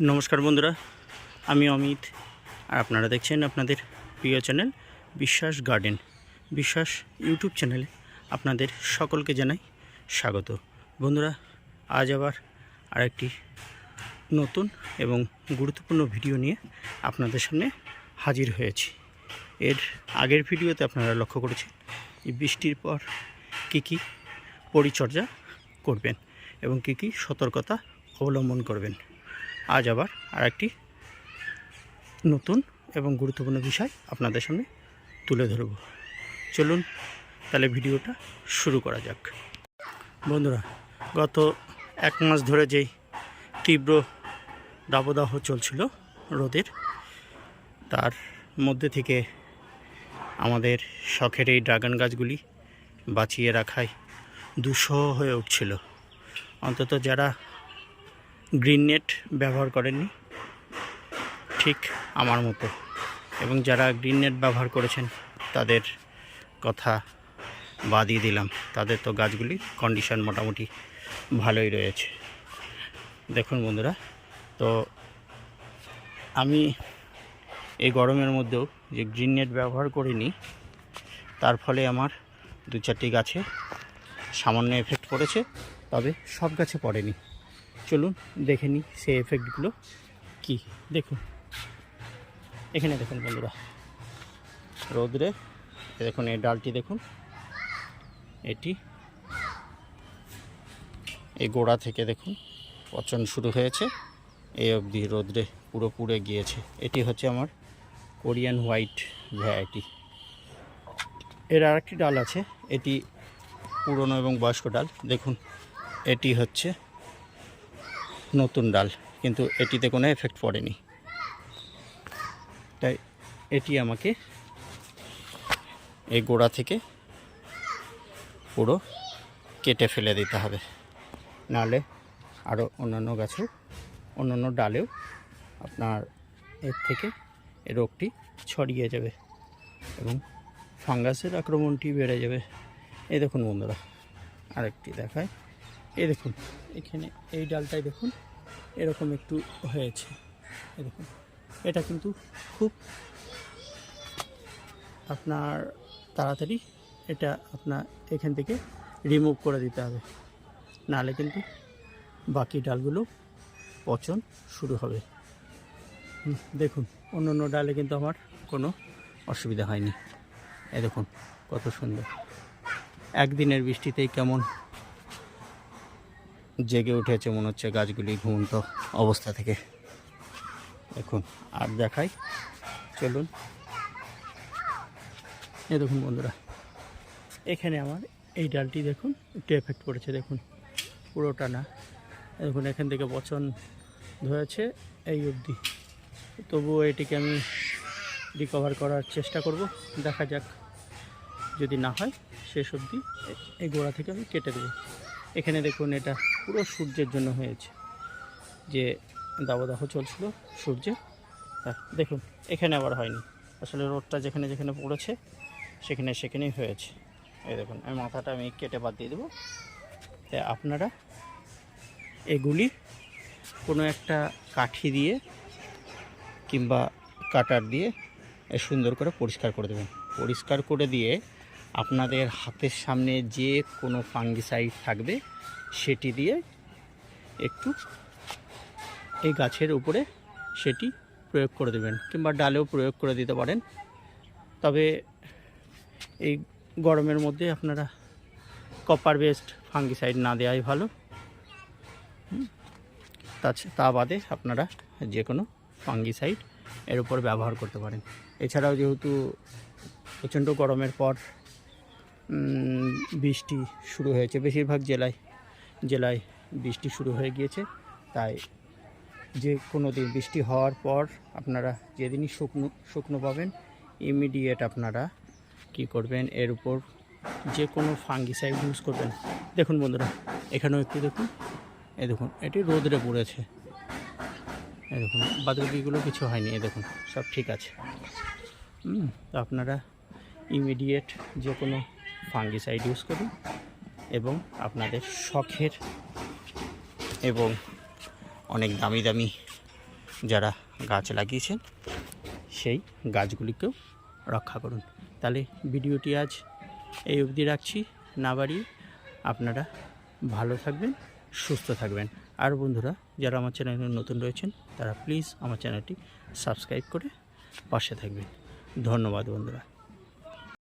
নমস্কার বন্ধুরা, আমি অমিত, আর আপনারা দেখছেন আপনাদের প্রিয় চ্যানেল বিশ্বাস গার্ডেন। বিশ্বাস ইউটিউব চ্যানেলে আপনাদের সকলকে জানাই স্বাগত। বন্ধুরা, আজ আবার আরেকটি নতুন এবং গুরুত্বপূর্ণ ভিডিও নিয়ে আপনাদের সামনে হাজির হয়েছি। এর আগের ভিডিওতে আপনারা লক্ষ্য করেছেন বৃষ্টির পর কী কী পরিচর্যা করবেন এবং কী কী সতর্কতা অবলম্বন করবেন। আজ আবার আরেকটি নতুন এবং গুরুত্বপূর্ণ বিষয় আপনাদের সামনে তুলে ধরব। চলুন তাহলে ভিডিওটা শুরু করা যাক। বন্ধুরা, গত এক মাস ধরে যেই তীব্র দাবদাহ চলছিল রোদের, তার মধ্যে থেকে আমাদের শখের এই ড্রাগন গাছগুলি বাঁচিয়ে রাখায় দুঃসহ হয়ে উঠছিল। অন্তত যারা গ্রিন নেট ব্যবহার করেননি। ঠিক আমার মতো। এবং যারা গ্রিন নেট ব্যবহার করেছেন, তাদের কথা বাদই দিলাম। তাদের তো গাছগুলি কন্ডিশন মোটামুটি ভালোই রয়েছে। দেখুন বন্ধুরা, তো আমি এই গরমের মধ্যেও যে গ্রিন নেট ব্যবহার করিনি, তার ফলে আমার দু চারটি গাছে সামান্য এফেক্ট পড়েছে, তবে সব গাছে পড়েনি। চলুন দেখে নিই সেই এফেক্টগুলো কি। দেখুন। এখানে দেখুন বন্ধুরা। রোদ্রে দেখুন এই ডালটি দেখুন। এটি এই গোড়া থেকে দেখুন পচন শুরু হয়েছে। এই অবধি রোদ্রে পুরো পুড়ে গিয়েছে। এটি হচ্ছে আমার কোরিয়ান হোয়াইট ভ্যারাইটি। এর আরেকটি ডাল আছে। এটি পুরনো এবং বয়স্ক ডাল। দেখুন, এটি হচ্ছে নতুন ডাল, কিন্তু এটিতে কোনো এফেক্ট পড়েনি। তাই এটি আমাকে এই গোড়া থেকে পুরো কেটে ফেলে দিতে হবে। নাহলে আরও অন্যান্য গাছেও, অন্যান্য ডালেও আপনার এর থেকে রোগটি ছড়িয়ে যাবে এবং ফাঙ্গাসের আক্রমণটি বেড়ে যাবে। এই দেখুন বন্ধুরা, আরেকটি দেখায়। এই দেখুন, এখানে এই ডালটাই দেখুন, এরকম একটু হয়েছে। দেখুন, এটা কিন্তু খুব আপনার তাড়াতাড়ি এটা আপনার এখান থেকে রিমুভ করে দিতে হবে। নাহলে কিন্তু বাকি ডালগুলো পচন শুরু হবে। দেখুন, অন্য অন্য ডালে কিন্তু আমার কোনো অসুবিধা হয়নি। এ দেখুন, কত সুন্দর। একদিনের বৃষ্টিতেই কেমন জেগে উঠেছে মনে হচ্ছে গাছগুলি ঘুমন্ত অবস্থা থেকে। দেখুন, আর দেখাই। চলুন। এই দেখুন বন্ধুরা, এখানে আমার এই ডালটি দেখুন, একটু এফেক্ট পড়েছে, দেখুন। পুরোটা না। দেখুন, এখান থেকে পচন ধরেছে এই অবধি। তবুও এটিকে আমি রিকভার করার চেষ্টা করব। দেখা যাক যদি না হয়, শেষ অবধি এই গোড়া থেকে আমি কেটে দেবো। এখানে দেখুন, এটা পুরো সূর্যের জন্য হয়েছে। যে দাবদাহ চলছিল সূর্যে দেখুন, এখানে আবার হয়নি। আসলে রোদটা যেখানে যেখানে পড়েছে, সেখানে সেখানেই হয়েছে। এই দেখুন, আমি মাথাটা আমি কেটে বাদ দিয়ে দেবো। তাই আপনারা এগুলি কোনো একটা কাঠি দিয়ে কিংবা কাটার দিয়ে সুন্দর করে পরিষ্কার করে দেবেন। পরিষ্কার করে দিয়ে আপনাদের হাতের সামনে যে কোনো ফাঙ্গিসাইড থাকবে, সেটি দিয়ে একটু এই গাছের উপরে সেটি প্রয়োগ করে দেবেন কিংবা ডালেও প্রয়োগ করে দিতে পারেন। তবে এই গরমের মধ্যে আপনারা কপার বেস্ট ফাঙ্গিসাইড না দেওয়াই ভালো। তা বাদে আপনারা যে কোনো ফাঙ্গিসাইড এর উপর ব্যবহার করতে পারেন। এছাড়াও যেহেতু প্রচণ্ড গরমের পর বৃষ্টি শুরু হয়েছে। বেশিরভাগ জেলায় জেলায় বৃষ্টি শুরু হয়ে গিয়েছে। তাই যে কোনো দিন বৃষ্টি হওয়ার পর আপনারা যেদিনই শুকনো শুকনো পাবেন ইমিডিয়েট আপনারা কি করবেন, এর উপর যে কোনো ফাঙ্গিসাইড ইউজ করবেন। দেখুন বন্ধুরা, এখানেও একটু দেখুন, এ দেখুন, এটি রোদরে পড়েছে। এ দেখুন, বাদবাকিগুলো কিছু হয়নি এই দেখুন, সব ঠিক আছে। তো আপনারা ইমিডিয়েট যে কোনো ফাঙ্গিসাইড ইউজ করুন এবং আপনাদের শখের এবং অনেক দামি দামি যারা গাছ লাগিয়েছেন, সেই গাছগুলিকেও রক্ষা করুন। তাহলে ভিডিওটি আজ এই অবধি রাখছি। না বাড়িয়ে আপনারা ভালো থাকবেন, সুস্থ থাকবেন। আর বন্ধুরা, যারা আমার চ্যানেলে নতুন রয়েছেন, তারা প্লিজ আমার চ্যানেলটি সাবস্ক্রাইব করে পাশে থাকবেন। ধন্যবাদ বন্ধুরা।